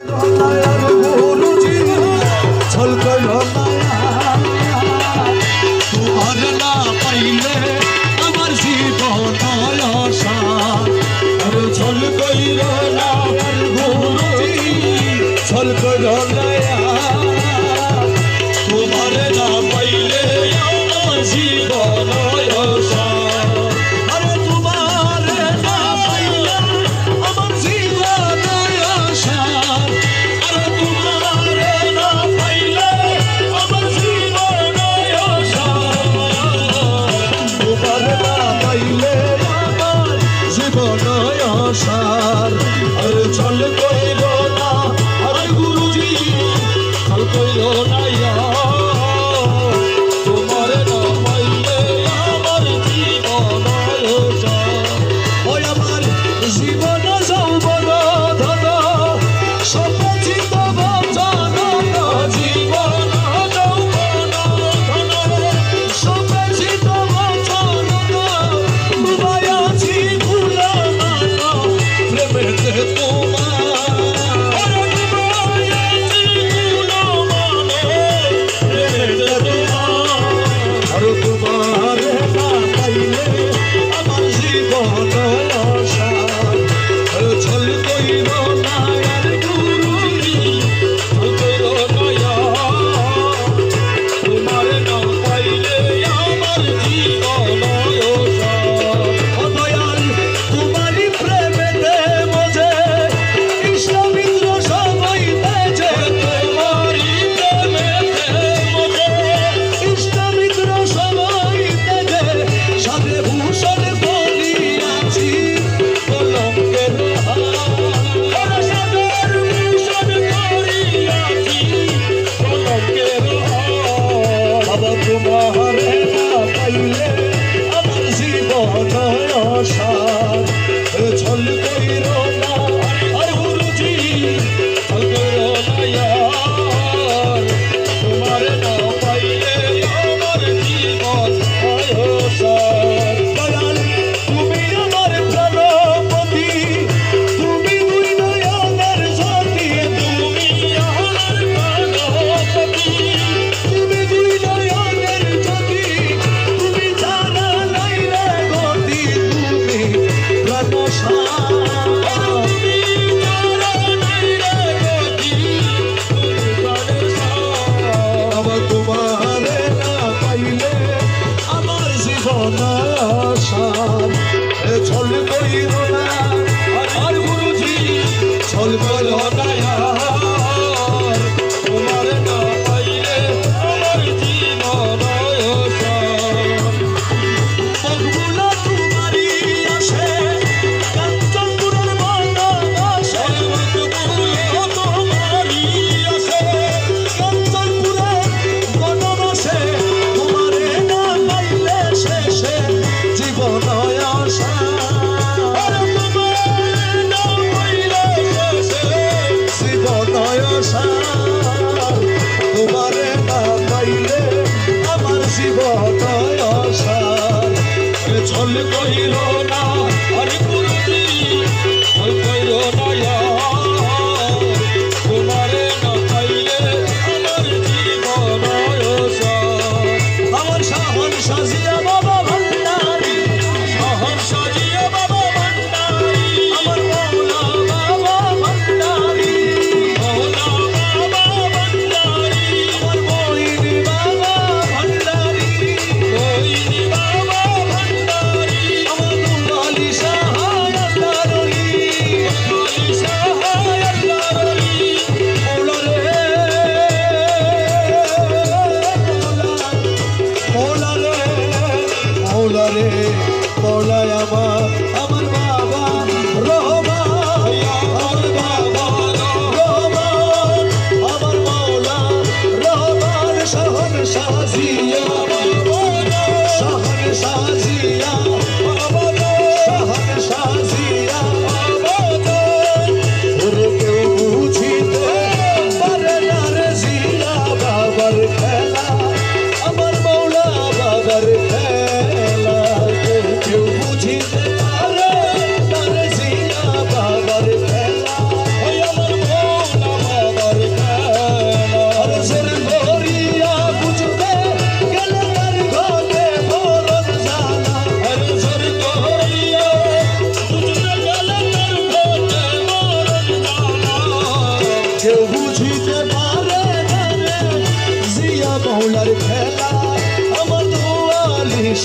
তোমার পাইলে sozinha.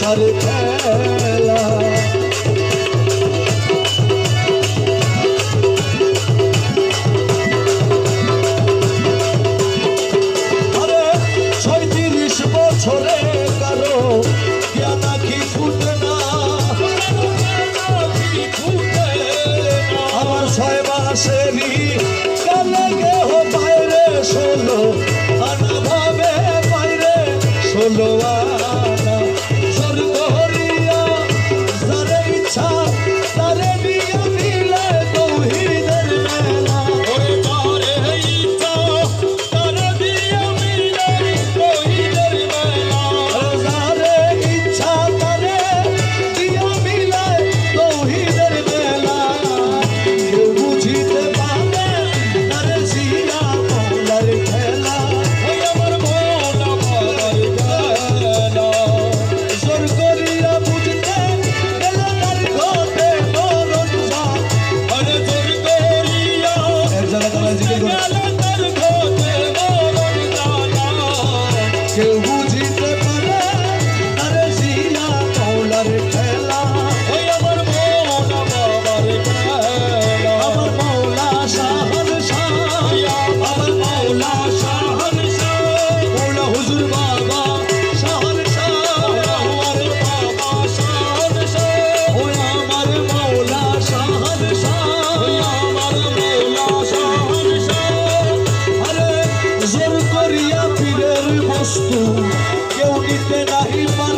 আর বস্তু কেউ নিতে নাহি পা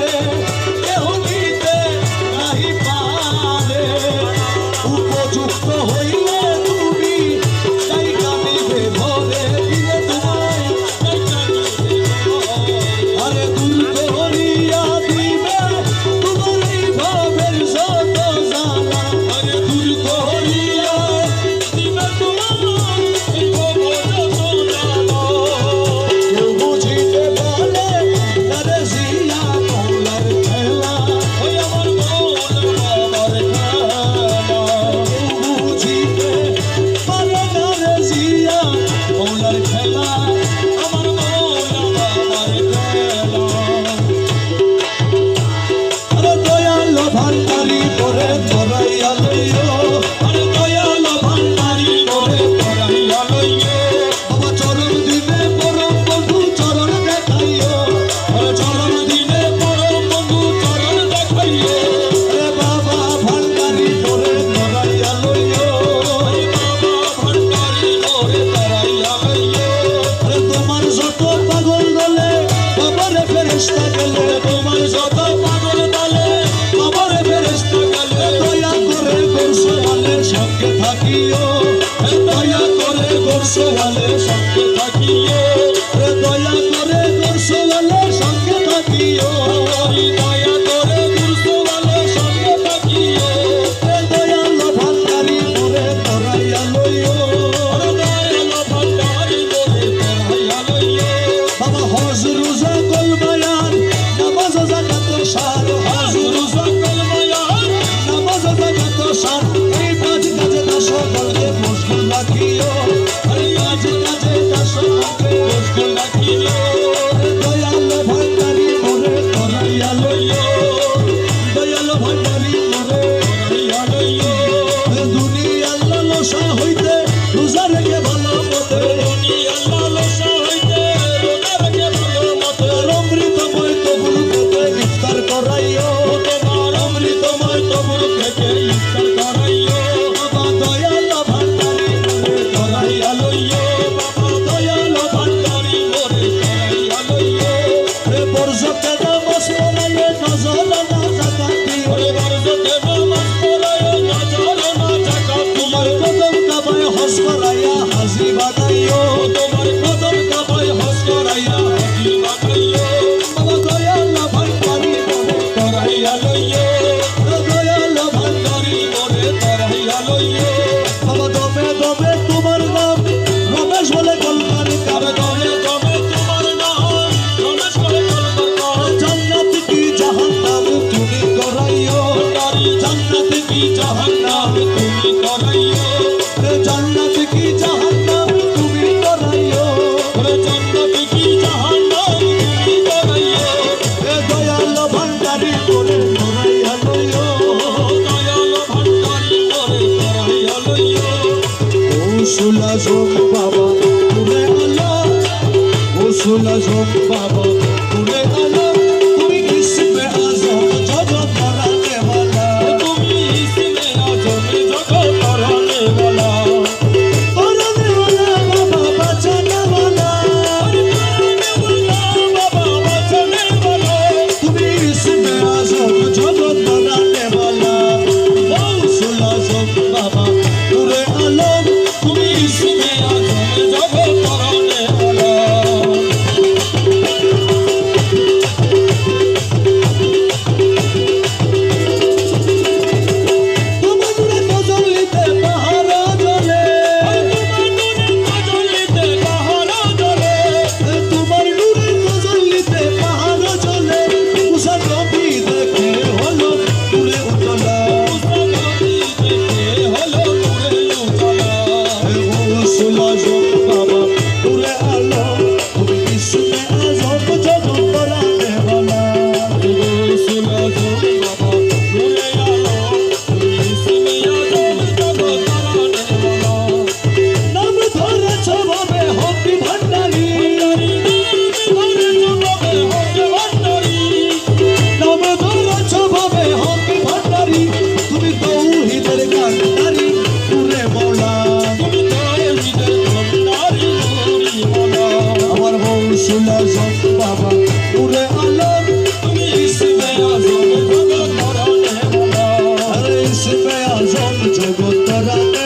চেষ্টা করলে তোমার যত সজলনা nós vamos pra জগৎ তারা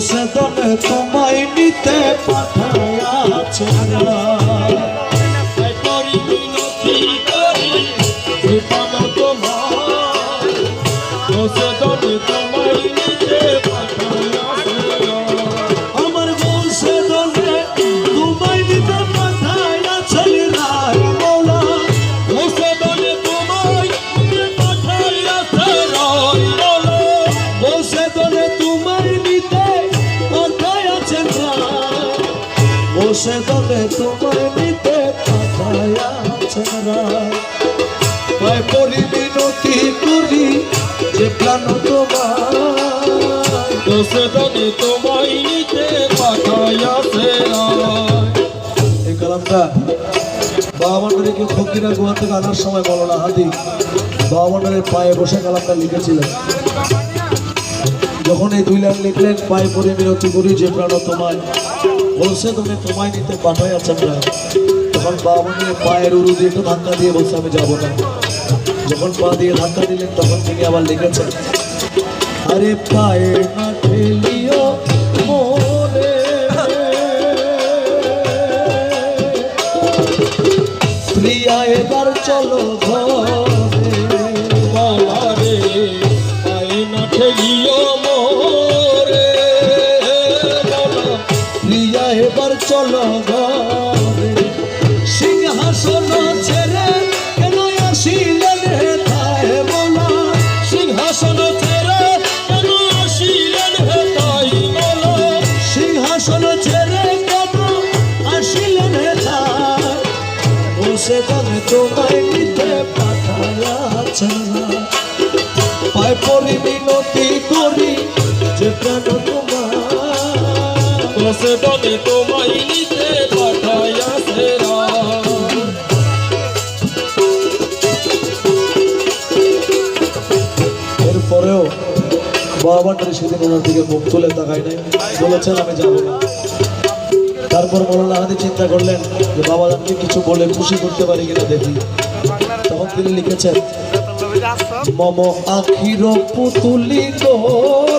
সে দলে তোমায় নিতে পাঠায় আছে করেছেন রায় পরি বিনতি করি ফকিরা গুহা থেকে আনার সময় বলো না, হাদি। বাবা পায়ে বসে কালামটা লিখেছিলেন। যখন এই দুই লাইন লিখলেন, পায়ে পরে মিনতি করি, যে প্রাণ তোমায়। বলছে তুমি তোমায় নিতে পাঠাই আছেন যখন পা ভাঙিয়ে পায়ের উরু দিয়ে একটু ধাক্কা দিয়ে বলছে, আমি যাব না। যখন পা দিয়ে ধাক্কা দিলেন, তখন তিনি আবার লিখেছেন, আরে পায়ে না ঠেলে এরপরেও বাবাটারে সেদিন ওনার দিকে মুখ তুলে তাকায় নাই। বলেছেন আমি যাব না। তারপর মৌলানা আহাদি চিন্তা করলেন যে বাবা দামকে কিছু বলে খুশি করতে পারি কিনা দেখি। তখন তিনি লিখেছেন মম আখির পুতুলি তোরে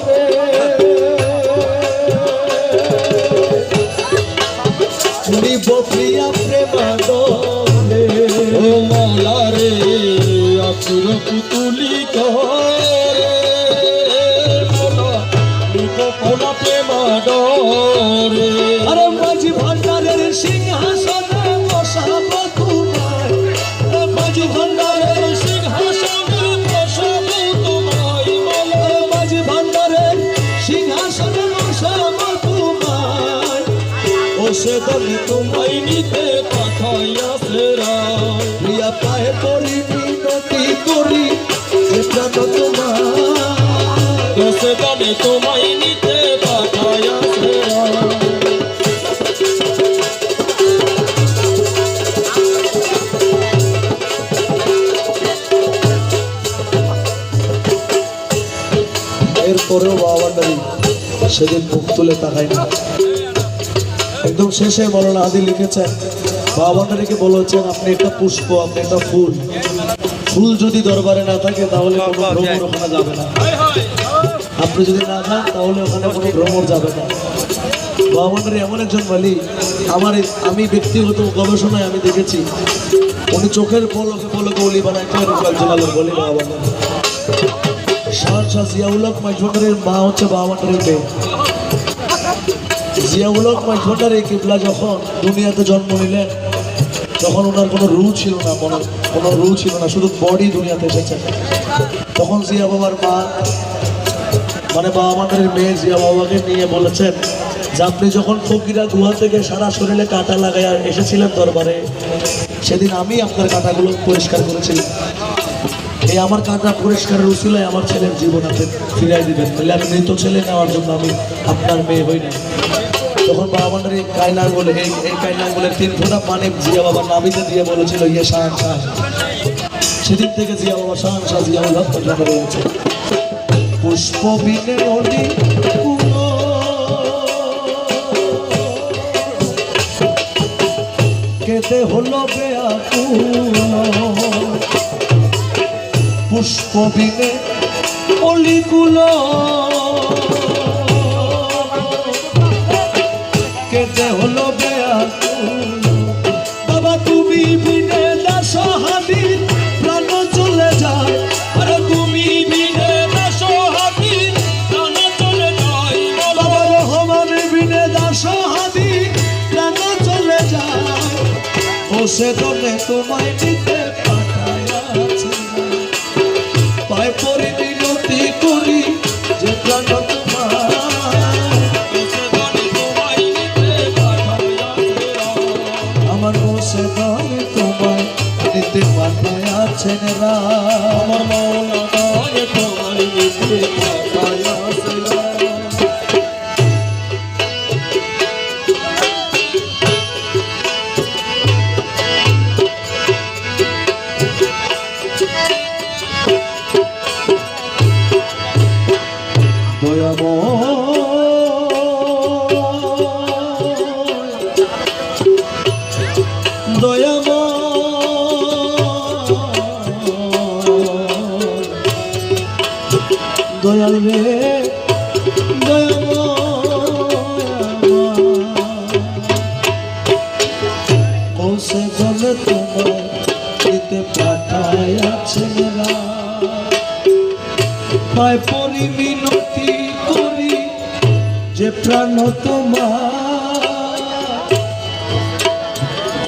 এরপরেও বাবাটারি সেদিন মুখ তুলে তাকায় না একদম শেষে মৌলানা আদি লিখেছেন বাবাটারিকে বলেছেন, আপনি একটা পুষ্প, আপনি একটা ফুল। ফুল যদি দরবারে না থাকে তাহলে কোনো ভ্রমণ ওখানে যাবে না। আপনি যদি না যান তাহলে ওখানে কোনো ভ্রমণ যাবে না। বাবাটারি এমন একজন মালিক আমার আমি ব্যক্তিগত গবেষণায় আমি দেখেছি উনি চোখের পলকে পলকে অলি বানায় বলি বাবা শাহ শাহ জিয়াউল মাইজভান্ডারের মা হচ্ছে বাবাটারের মেয়ে। জিয়াউল হক মাইজভান্ডার এই কিবলা যখন দুনিয়াতে জন্ম নিলেন তখন ওনার কোনো রু ছিল না, কোনো কোনো রু ছিল না, শুধু বডি দুনিয়াতে এসেছে। তখন জিয়া বাবার মা মানে বাবা মাতারের মেয়ে জিয়া বাবাকে নিয়ে বলেছেন যে আপনি যখন ফকিরা গুহা থেকে সারা শরীরে কাঁটা লাগাই এসেছিলেন দরবারে, সেদিন আমি আপনার কাঁটাগুলো পরিষ্কার করেছিলাম এই আমার কাঁটা পরিষ্কারের উচিলায় আমার ছেলের জীবন আপনি ফিরাই দিবেন। তাহলে আমি মৃত ছেলে নেওয়ার জন্য আমি আপনার মেয়ে হই না। তখন বাবার এই বলে এই এই বলে তিন ফোঁটা পানি জিয়া বাবার নাবিতে দিয়ে বলেছিল ইয়ে শাহান শাহ সেদিন থেকে জিয়া বাবা শাহান শাহ জিয়া বাবা পর্যন্ত রয়েছে পুষ্প বিনে অলি কেতে হলো পুষ্প বিনে অলিগুলো বিনে দাস হাবি প্রাণ চলে যায়। আরে তুমি বিনে দাসো হাতি প্রাণ চলে বলো বাবা রহমান বিনে দাস হাবি যায়। তোমায় পাঠায় আছেন পায় পরি মিনতি করি যে প্রাণ তোমার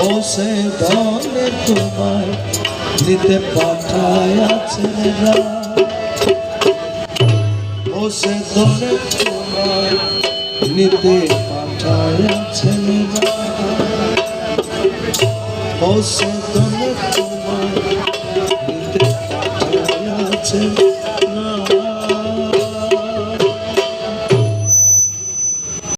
ও সে ধনে তোমায় দিতে পাঠায় আছেন ও সে ধনে তোমায় নিতে পাঠায় আছেন ও